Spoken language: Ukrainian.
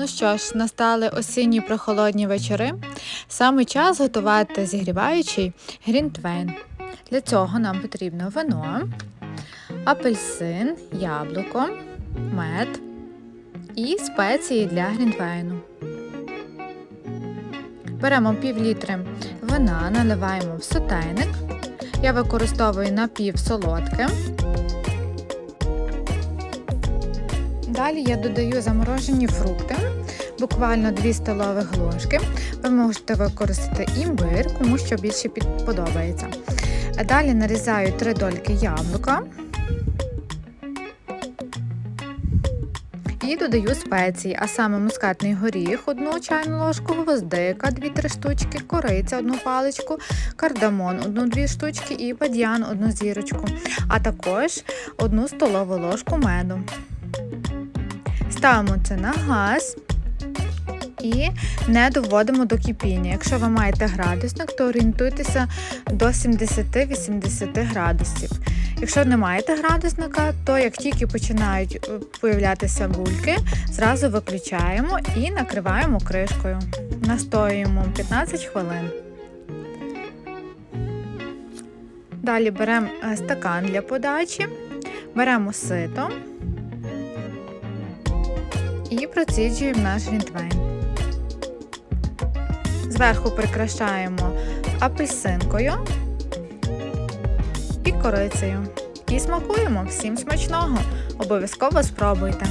Ну що ж, настали осінні прохолодні вечори. Саме час готувати зігріваючий грінтвейн. Для цього нам потрібно вино, апельсин, яблуко, мед і спеції для грінтвейну. Беремо пів літри вина, наливаємо в сотейник. Я використовую напівсолодке. Далі я додаю заморожені фрукти, буквально 2 столових ложки. Ви можете використати імбир, кому що більше подобається. Далі нарізаю 3 дольки яблука. І додаю спеції, а саме мускатний горіх, 1 чайну ложку, гвоздика, 2-3 штучки, кориця, 1 паличку, кардамон, 1-2 штучки і бадьян, 1 зірочку, а також 1 столову ложку меду. Ставимо це на газ і не доводимо до кипіння. Якщо ви маєте градусник, то орієнтуйтеся до 70-80 градусів. Якщо не маєте градусника, то як тільки починають е, появлятися бульки, зразу виключаємо і накриваємо кришкою. Настоюємо 15 хвилин. Далі беремо е, стакан для подачі, беремо сито і проціджуємо наш грінтвейн. Зверху прикрашаємо апельсинкою і корицею. І смакуємо всім смачного. Обов'язково спробуйте.